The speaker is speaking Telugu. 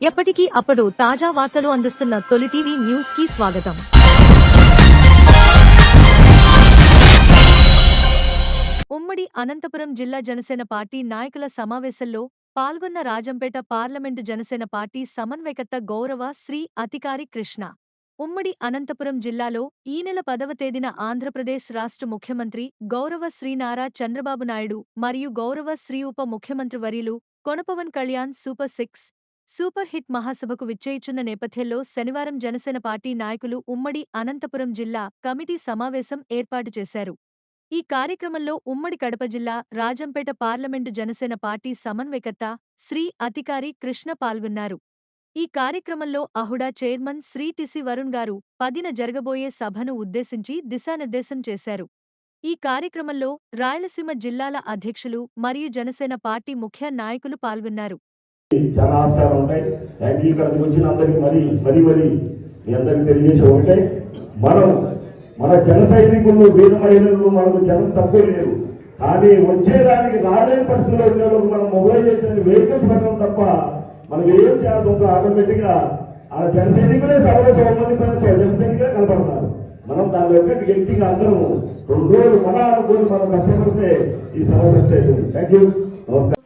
ఎప్పటికీ అప్పుడు తాజా వార్తలు అందిస్తున్న తొలి టీవీ న్యూస్కి స్వాగతం. ఉమ్మడి అనంతపురం జిల్లా జనసేన పార్టీ నాయకుల సమావేశంలో పాల్గొన్న రాజంపేట పార్లమెంటు జనసేన పార్టీ సమన్వయకర్త గౌరవ శ్రీ అధికారి కృష్ణ. ఉమ్మడి అనంతపురం జిల్లాలో ఈ నెల పదవ తేదీన ఆంధ్రప్రదేశ్ రాష్ట్ర ముఖ్యమంత్రి గౌరవ శ్రీ నారా చంద్రబాబు నాయుడు మరియు గౌరవ శ్రీ ఉప ముఖ్యమంత్రి వర్యులు కొనపవన్ Kalyan super six super hit మహాసభకు విచ్చేయిచున్న నేపథ్యంలో శనివారం జనసేన పార్టీ నాయకులు ఉమ్మడి అనంతపురం జిల్లా కమిటీ సమావేశం ఏర్పాటు చేశారు. ఈ కార్యక్రమంలో ఉమ్మడి కడప జిల్లా రాజంపేట పార్లమెంటు జనసేన పార్టీ సమన్వయకర్త శ్రీ అధికారి కృష్ణ పాల్గొన్నారు. ఈ కార్యక్రమంలో అహుడా చైర్మన్ శ్రీ టిసి వరుణ్ గారు పదిన జరగబోయే సభను ఉద్దేశించి దిశానిర్దేశం చేశారు. ఈ కార్యక్రమంలో రాయలసీమ జిల్లాల అధ్యక్షులు మరియు జనసేన పార్టీ ముఖ్య నాయకులు పాల్గొన్నారు. చాలా ఆస్కారం ఉంటాయి ఇక్కడికి వచ్చిన అందరికి మరి మరీ మరి మీ అందరికి తెలియజేసి ఒకటే. మనం మన జన సైనికులు వీర మహిళలు మనకు జనం తక్కువ లేరు. కానీ వచ్చేదానికి రాలేని పరిస్థితుల్లో ఉండేందుకు మనం మొబైలైజేషన్ వెహికల్స్ పెట్టడం తప్ప మనం ఏం చేయాల్సి ఉంటుంది ఆటోమేటిక్గా ఆ జన సైనికులే సభలో సౌమంది జన సైనికులే కనపడతారు. మనం దాని యొక్క గట్టిగా అందరం రెండు రోజులు మన అనుకుని మనం కష్టపడితే ఈ సభ సక్సెస్ థ్యాంక్ యూ